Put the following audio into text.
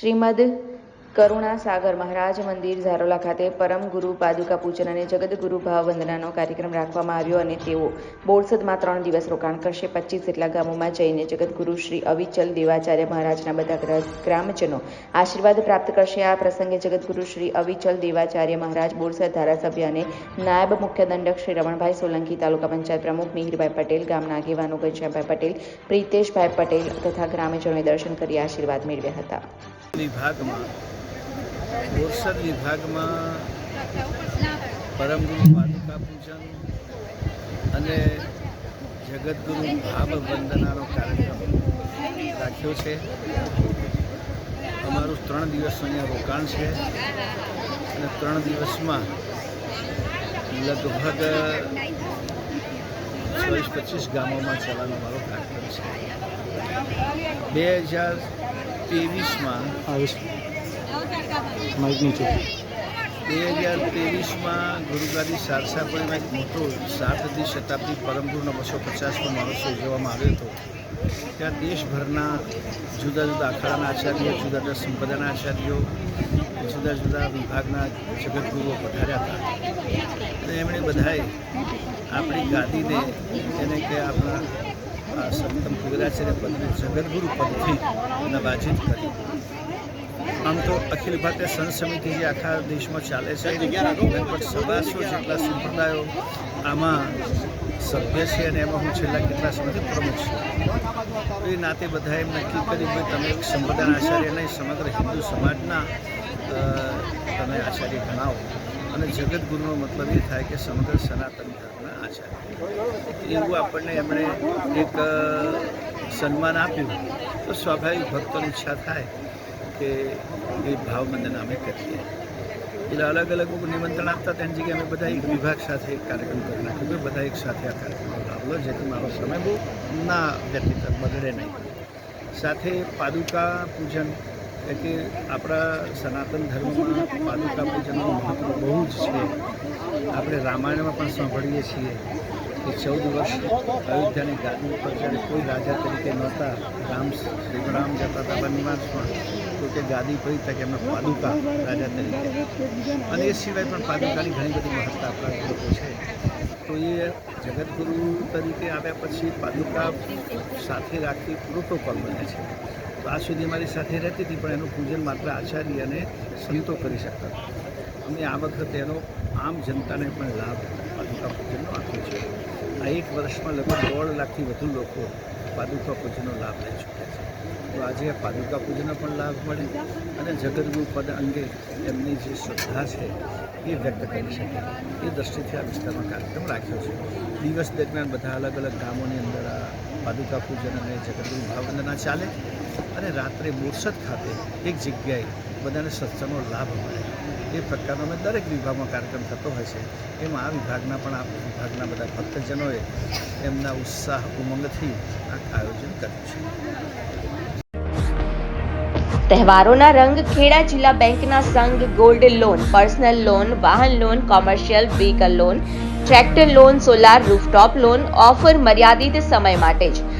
શ્રીમદ કરુણા સાગર મહારાજ મંદિર ઝારોલા ખાતે પરમ ગુરુ પાદુકા પૂજન અને જગદગુરુ ભાવ વંદનાનો કાર્યક્રમ રાખવામાં આવ્યો અને તેઓ બોરસદમાં ત્રણ દિવસ રોકાણ કરશે. પચીસ જેટલા ગામોમાં જઈને જગદગુરુ શ્રી અવિચલ દેવાચાર્ય મહારાજના બધા ગ્રામજનો આશીર્વાદ પ્રાપ્ત કરશે. આ પ્રસંગે જગદગુરુ શ્રી અવિચલ દેવાચાર્ય મહારાજ બોરસદ ધારાસભ્ય અને નાયબ મુખ્ય દંડક શ્રી રમણભાઈ સોલંકી તાલુકા પંચાયત પ્રમુખ મિહિરભાઈ પટેલ, ગામના આગેવાનો ઘનશ્યામભાઈ પટેલ, પ્રિતેશભાઈ પટેલ તથા ગ્રામજનોએ દર્શન કરી આશીર્વાદ મેળવ્યા હતા. વિભાગમાં બોરસદ વિભાગમાં પરમગુરુ પાદુકા પૂજન અને જગતગુરુ ભાવ વંદનાનો કાર્યક્રમ રાખ્યો છે. અમારું ત્રણ દિવસનું અહીંયા રોકાણ છે અને ત્રણ દિવસમાં લગભગ ચોવીસ પચીસ ગામોમાં જવાનો મારો કાર્યક્રમ છે. બે હજાર ત્રેવીસમાં બે હજાર ત્રેવીસમાં ગુરુગાદી સારસાપડીમાં એક મોટો સાતથી શતાબ્દી પરમગુરુનો બસો પચાસનો મહોત્સવ ઉજવવામાં આવ્યો હતો. ત્યાં દેશભરના જુદા જુદા અખાડાના આચાર્યો જુદા જુદા સંપ્રદાયના આચાર્યો જુદા જુદા વિભાગના જગતગુરુઓ પધાર્યા હતા. અને એમણે બધાએ આપણી ગાદીને એને કે આપણા આ સપ્તમ કુબેરાચાર્ય પદને જગદગુરુ પદથી નવાજીત કરી. આમ તો અખિલ ભારતીય સંત સમિતિ જે આખા દેશમાં ચાલે છે, લગભગ સવાસો જેટલા સંપ્રદાયો આમાં સભ્ય છે અને એમાં હું છેલ્લા કેટલા સમયથી પ્રમુખ છું. એ નાતે બધાએ એમ નક્કી કર્યું કે તમે એક સંપ્રદાય આચાર્ય નહીં, સમગ્ર હિન્દુ સમાજના તમે આચાર્ય ગણાવો. અને જગતગુરુનો મતલબ એ થાય કે સમગ્ર સનાતન ધર્મના આચાર્ય. એવું આપણને એમણે એક સન્માન આપ્યું. તો સ્વાભાવિક ભક્તોની ઈચ્છા થાય કે એ ભાવબંધન અમે કરીએ. એટલે અલગ અલગ નિમંત્રણ આપતા તેની જગ્યાએ અમે બધા એક વિભાગ સાથે એક કાર્યક્રમ કરી નાખ્યો બધા એક સાથે આ કાર્યક્રમ ભાગ જેથી મારો સમય બહુ ના વ્યતીત, બગડે નહીં. સાથે પાદુકા પૂજન એટલે કે આપણા સનાતન ધર્મમાં પાદુકા પૂજનનું મહત્ત્વ બહુ જ છે. આપણે રામાયણમાં પણ સાંભળીએ છીએ કે ચૌદ વર્ષ અયોધ્યાની ગાદી ઉપર જ્યારે કોઈ રાજા તરીકે નહોતા, રામ શ્રી રામ જતા હતા પણ, તો કે ગાદી પડી તકે એમને પાદુકા રાજા તરીકે. અને એ સિવાય પણ પાદુકાની ઘણી બધી મહત્તા આપણા લોકો છે. તો એ જગતગુરુ તરીકે આવ્યા પછી પાદુકા સાથે રાખી પ્રોટોકોલ બને છે. તો આ સુધી અમારી સાથે રહેતી હતી, પણ એનું પૂજન માત્ર આચાર્ય અને સંતો કરી શકતા અમે આ વખતે એનો આમ જનતાને પણ લાભ પાદુકા પૂજનનો આપ્યો છે. આ એક વર્ષમાં લગભગ દોઢ લાખથી વધુ લોકો પાદુકા પૂજનનો લાભ લઈ ચૂક્યા છે. તો આજે આ પાદુકા પૂજનનો પણ લાભ મળે અને જગતગુરુ પદ અંગે એમની જે શ્રદ્ધા છે એ વ્યક્ત કરી શકે. એ દ્રષ્ટિથી આ વિસ્તારમાં કાર્યક્રમ રાખ્યો છે. દિવસ દરમિયાન બધા અલગ અલગ ગામોની અંદર આ પાદુકા પૂજન અને જગતગુરુ ભાવવંદના ચાલે. અને રાત્રે બોરસદ ખાતે એક જગ્યાએ બધાને સત્સંગનો લાભ મળે. એ પ્રકારનો અમે દરેક વિભાગમાં કાર્યક્રમ થતો હોય છે. એમાં આ વિભાગના પણ આ વિભાગના બધા ભક્તજનોએ એમના ઉત્સાહ, ઉમંગથી આ આયોજન કર્યું છે. તહેવારોના રંગ ખેડા જિલ્લા બેંકના સંઘ ગોલ્ડ લોન, પર્સનલ લોન, વાહન loan, commercial vehicle loan, tractor loan, solar rooftop loan, offer મર્યાદિત સમય માટે જ.